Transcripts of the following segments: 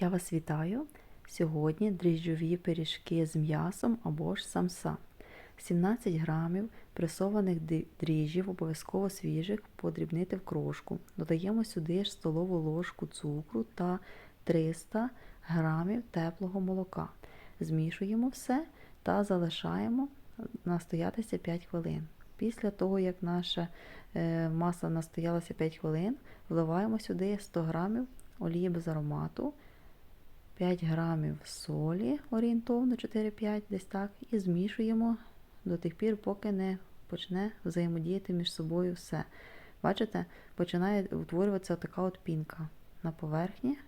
Я вас вітаю. Сьогодні дріжджові пиріжки з м'ясом або ж самса. 17 грамів пресованих дріжджів, обов'язково свіжих, подрібнити в крошку. Додаємо сюди ж столову ложку цукру та 300 грамів теплого молока. Змішуємо все та залишаємо настоятися 5 хвилин. Після того, як наша е, маса настоялася 5 хвилин, вливаємо сюди 100 грамів олії без аромату, 5 грамів солі орієнтовно 4-5 десь так, і змішуємо до тих пір, поки не почне взаємодіяти між собою все. Бачите, починає утворюватися така от пінка на поверхні.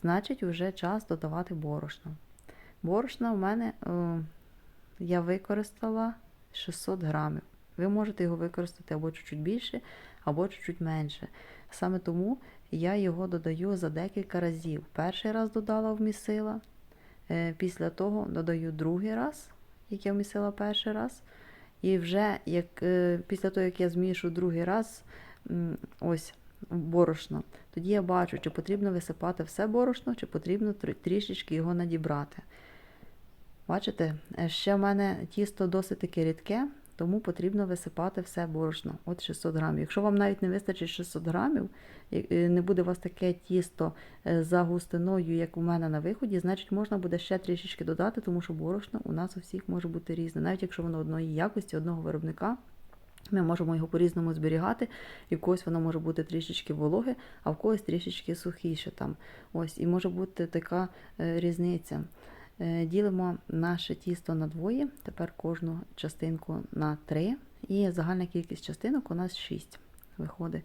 Значить, вже час додавати борошно. Борошна в мене е, я використала 600 грамів. Ви можете його використати або чуть-чуть більше, або чуть-чуть менше. Саме тому я його додаю за декілька разів. Перший раз додала вмісила, е, після того додаю другий раз, як я вмісила перший раз. І вже як, е, після того, як я змішу другий раз, ось борошно, тоді я бачу, чи потрібно висипати все борошно, чи потрібно трішечки його надібрати. Бачите, е, ще в мене тісто досить таке рідке, тому потрібно висипати все борошно. От 600 грамів. Якщо вам навіть не вистачить 600 грамів, не буде у вас таке тісто е, за густиною, як у мене на виході, значить можна буде ще трішечки додати, тому що борошно у нас у всіх може бути різне. Навіть якщо воно одної якості, одного виробника. Ми можемо його по-різному зберігати, і в когось воно може бути трішечки вологе, а в когось трішечки сухіше там. Ось, і може бути така е, різниця. Е, Ділимо наше тісто на двоє, тепер кожну частинку на три, і загальна кількість частинок у нас 6 виходить.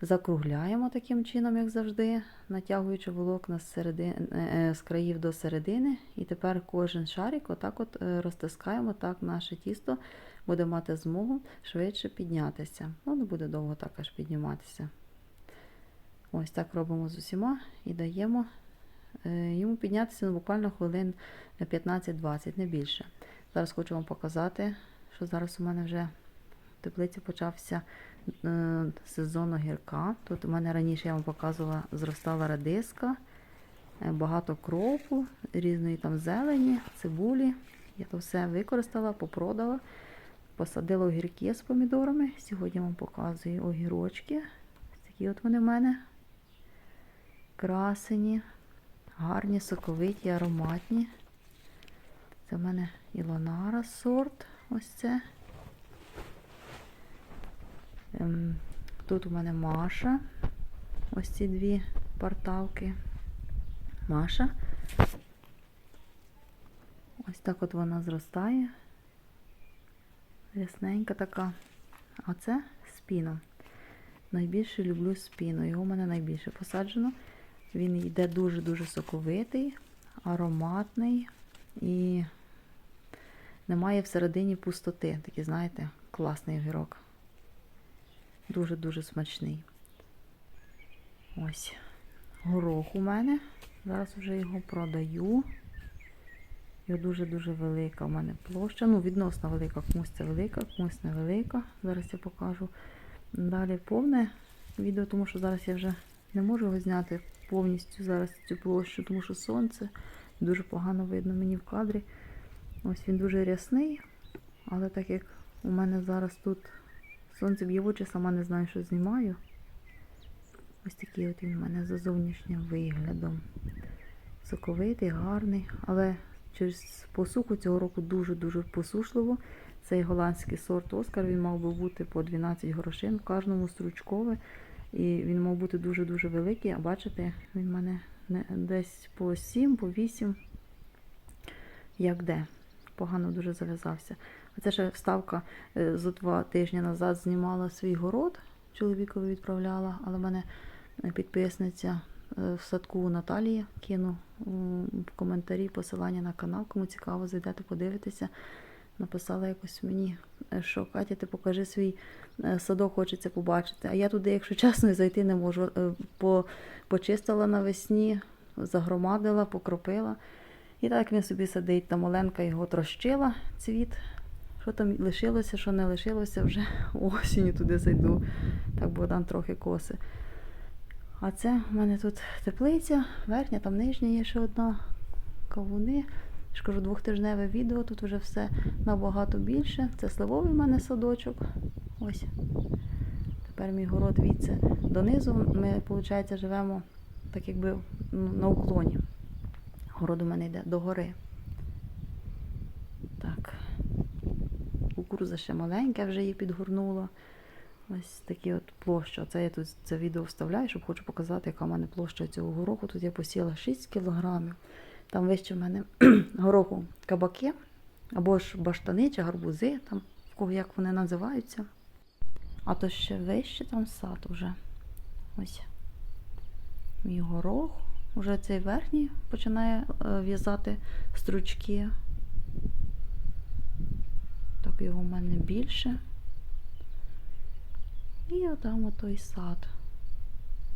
Закругляємо таким чином, як завжди, натягуючи волокна з, середи... е, з країв до середини. І тепер кожен шарик отак от е, розтискаємо, так наше тісто буде мати змогу швидше піднятися. Ну, не буде довго так аж підніматися. Ось так робимо з усіма і даємо е, йому піднятися ну, буквально хвилин 15-20, не більше. Зараз хочу вам показати, що зараз у мене вже в теплиці почався е, сезон огірка. Тут у мене раніше я вам показувала, зростала редиска, е, багато кропу, різної там зелені, цибулі. Я то все використала, попродала, посадила огірки з помідорами. Сьогодні вам показую огірочки. Такі от вони в мене красені, гарні, соковиті, ароматні. Це в мене Ілонара сорт. Ось це. Ем, Тут у мене Маша. Ось ці дві порталки. Маша. Ось так от вона зростає. Рясненька така. А це спіно. Найбільше люблю спіно. Його в мене найбільше посаджено. Він йде дуже-дуже соковитий, ароматний і немає всередині пустоти. Такий, знаєте, класний огірок. Дуже-дуже смачний. Ось. Горох у мене. Зараз вже його продаю. Його дуже-дуже велика у мене площа. Ну, відносно велика, комусь це велика, комусь невелика. Зараз я покажу. Далі повне відео, тому що зараз я вже не можу його зняти повністю зараз цю площу, тому що сонце дуже погано видно мені в кадрі. Ось він дуже рясний, але так як у мене зараз тут сонце б'є в очі, сама не знаю, що знімаю. Ось такий от він у мене за зовнішнім виглядом. Соковитий, гарний, але через посуху цього року дуже-дуже посушливо. Цей голландський сорт Оскар, він мав би бути по 12 горошин, в кожному стручкове. І він мав бути дуже-дуже великий, а бачите, він в мене десь по 7, по 8, як де. Погано дуже зав'язався. Оце ще вставка е, за два тижні назад знімала свій город, чоловікові відправляла, але в мене е, підписниця е, в садку Наталія кину в коментарі посилання на канал. Кому цікаво, зайдете, подивитися. Написала якось мені, е, що Катя, ти покажи свій е, садок, хочеться побачити. А я туди, якщо чесно, зайти не можу. Е, По, почистила навесні, загромадила, покропила. І так він собі сидить, там Оленка його трощила, цвіт. Що там лишилося, що не лишилося, вже осінню туди зайду. Так Богдан трохи коси. А це в мене тут теплиця, верхня, там нижня є ще одна кавуни. Я ж кажу, двохтижневе відео, тут вже все набагато більше. Це сливовий в мене садочок. Ось. Тепер мій город віце донизу. Ми, виходить, живемо так якби ну, на уклоні. Город у мене йде до гори. Так. Кукуруза ще маленька, вже її підгорнула. Ось такі от площа. Це я тут це відео вставляю, щоб хочу показати, яка в мене площа цього гороху. Тут я посіла 6 кілограмів. Там вище в мене гороху кабаки, або ж баштани чи гарбузи, там в кого як вони називаються. А то ще вище там сад уже. Ось. Мій горох. Уже цей верхній починає е, в'язати стручки. Так його в мене більше. І отам отой сад.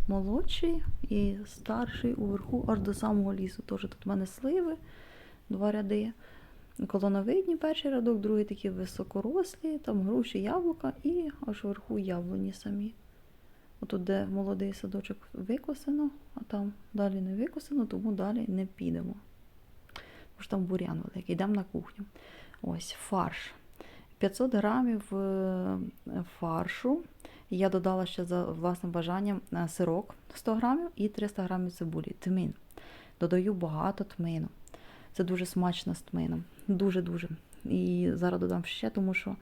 Молодший і старший уверху аж до самого лісу. Тож тут в мене сливи, два ряди. Колоновидні перший рядок, другий такі високорослі, там груші, яблука і аж вверху яблуні самі. Отут, де молодий садочок викосено, а там далі не викосено, тому далі не підемо. Бо ж там бур'ян великий. Йдемо на кухню. Ось фарш. 500 грамів е, фаршу. Я додала ще за власним бажанням е, сирок 100 грамів і 300 грамів цибулі. Тмін. Додаю багато тмину. Це дуже смачно з тмином. Дуже-дуже. І зараз додам ще, тому що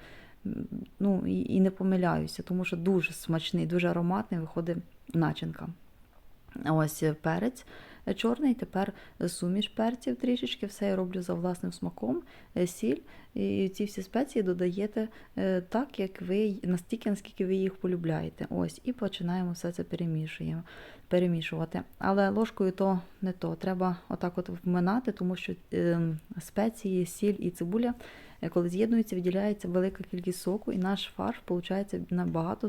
ну, і, і не помиляюся, тому що дуже смачний, дуже ароматний виходить начинка. Ось перець чорний, тепер суміш перців трішечки, все я роблю за власним смаком, е, сіль. І ці всі спеції додаєте е, так, як ви настільки, наскільки ви їх полюбляєте. Ось, і починаємо все це перемішуємо, перемішувати. Але ложкою то не то. Треба отак от вминати, тому що е, спеції, сіль і цибуля, коли з'єднується, виділяється велика кількість соку, і наш фарш виходить набагато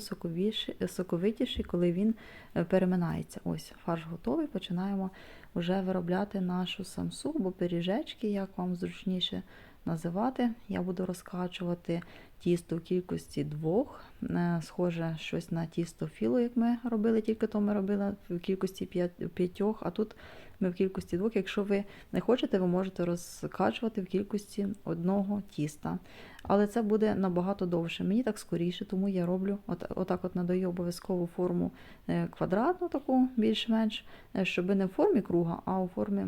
соковитіший, коли він е, переминається. Ось фарш готовий. Починаємо вже виробляти нашу самсу або пиріжечки, як вам зручніше називати. Я буду розкачувати тісто в кількості двох. Е, Схоже, щось на тісто філо, як ми робили, тільки то ми робили в кількості п'ятьох, а тут ми в кількості двох. Якщо ви не хочете, ви можете розкачувати в кількості одного тіста. Але це буде набагато довше. Мені так скоріше, тому я роблю от, отак от надаю обов'язкову форму е, квадратну, таку більш-менш, е, щоб не в формі круга, а у формі.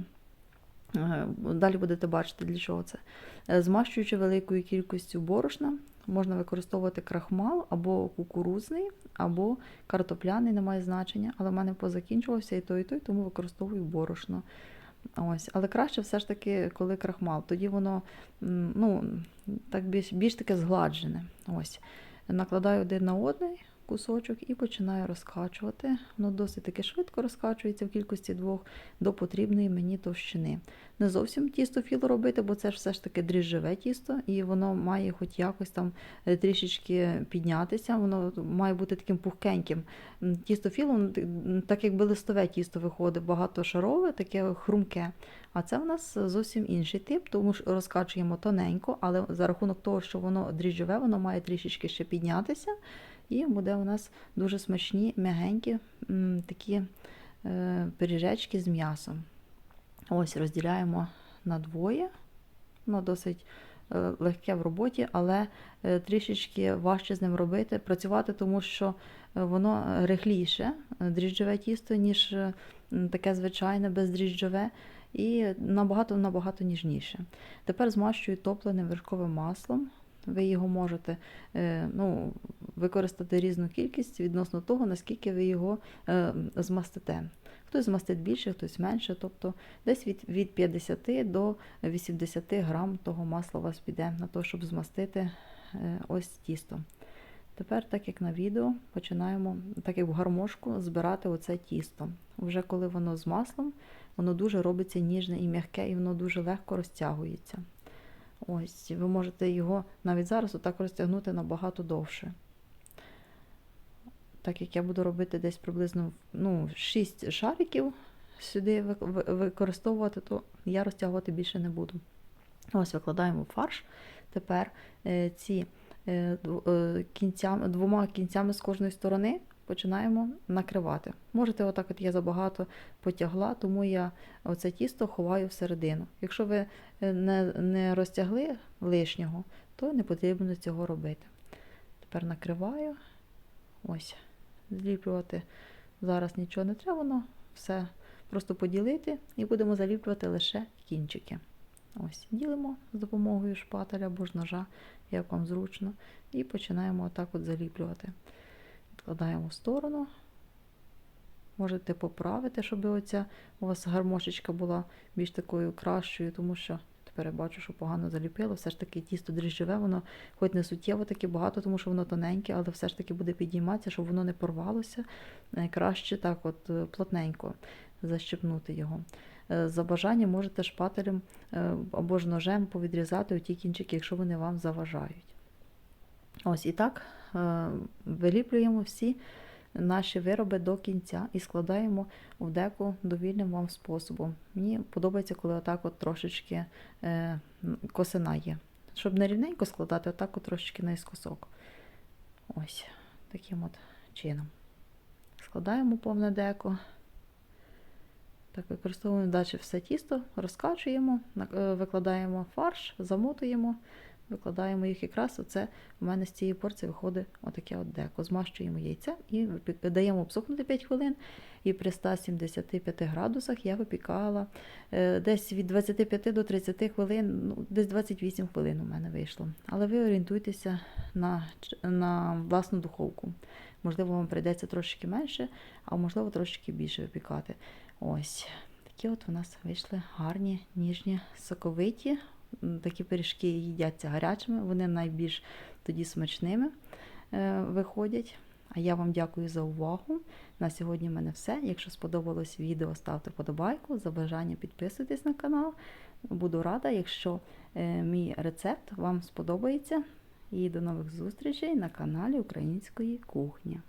Далі будете бачити, для чого це. Е, Змащуючи великою кількістю борошна, можна використовувати крахмал або кукурузний, або картопляний, немає значення. Але в мене позакінчувався і той, і той, тому використовую борошно. Ось. Але краще все ж таки, коли крахмал. Тоді воно ну, так більш, більш таке згладжене. Ось. Накладаю один на одний кусочок і починаю розкачувати. Воно досить таки швидко розкачується в кількості двох до потрібної мені товщини. Не зовсім тісто філо робити, бо це ж все ж таки дріжджеве тісто, і воно має хоч якось там е, трішечки піднятися, воно має бути таким пухкеньким. Тісто філо, так якби листове тісто виходить, багатошарове, таке хрумке. А це в нас зовсім інший тип, тому що розкачуємо тоненько, але за рахунок того, що воно дріжджове, воно має трішечки ще піднятися, і буде у нас дуже смачні, м'ягенькі такі е, пиріжечки з м'ясом. Ось розділяємо на двоє. Воно досить е, легке в роботі, але е, трішечки важче з ним робити, працювати, тому що воно рихліше, дріжджове тісто, ніж таке звичайне бездріжджове, і набагато набагато ніжніше. Тепер змащую топленим вершковим маслом. Ви його можете е, ну, використати різну кількість відносно того, наскільки ви його е, змастите. Хтось змастить більше, хтось менше, тобто десь від, від 50 до 80 грам того масла у вас піде на те, щоб змастити е, ось тісто. Тепер, так як на відео, починаємо, так як в гармошку, збирати оце тісто. Вже коли воно з маслом, воно дуже робиться ніжне і м'яке, і воно дуже легко розтягується. Ось, ви можете його навіть зараз отак розтягнути набагато довше. Так як я буду робити десь приблизно ну, 6 шариків сюди ви- ви- використовувати, то я розтягувати більше не буду. Ось викладаємо фарш. Тепер е, ці е, е, кінцями, двома кінцями з кожної сторони починаємо накривати. Можете, отак, от я забагато потягла, тому я оце тісто ховаю всередину. Якщо ви е, не, не розтягли лишнього, то не потрібно цього робити. Тепер накриваю. Ось, зліплювати зараз нічого не треба, воно все просто поділити і будемо заліплювати лише кінчики. Ось, ділимо з допомогою шпателя або ж ножа, як вам зручно, і починаємо отак от заліплювати. Відкладаємо в сторону. Можете поправити, щоб оця у вас гармошечка була більш такою кращою, тому що тепер я бачу, що погано заліпило. Все ж таки тісто дріжджове, воно хоч не суттєво таки багато, тому що воно тоненьке, але все ж таки буде підійматися, щоб воно не порвалося. Е, Краще так от е, плотненько защипнути його. Е, За бажанням можете шпателем е, або ж ножем повідрізати оті кінчики, якщо вони вам заважають. Ось і так е, виліплюємо всі наші вироби до кінця і складаємо в деку довільним вам способом. Мені подобається, коли отак от трошечки е, косина є. Щоб не рівненько складати, отак от трошечки наискосок. Ось таким от чином. Складаємо повне деко. Так, використовуємо далі все тісто, розкачуємо, е, викладаємо фарш, замотуємо, викладаємо їх якраз. Оце у мене з цієї порції виходить отаке от деко. Змащуємо яйця і даємо обсохнути 5 хвилин. І при 175 градусах я випікала е, десь від 25 до 30 хвилин, ну, десь 28 хвилин у мене вийшло. Але ви орієнтуйтеся на, на власну духовку. Можливо, вам прийдеться трошки менше, а можливо трошки більше випікати. Ось такі от у нас вийшли гарні, ніжні, соковиті. Такі пиріжки їдяться гарячими, вони найбільш тоді смачними е, виходять. А я вам дякую за увагу. На сьогодні в мене все. Якщо сподобалось відео, ставте вподобайку. За бажання підписуйтесь на канал. Буду рада, якщо е, мій рецепт вам сподобається. І до нових зустрічей на каналі Української кухні.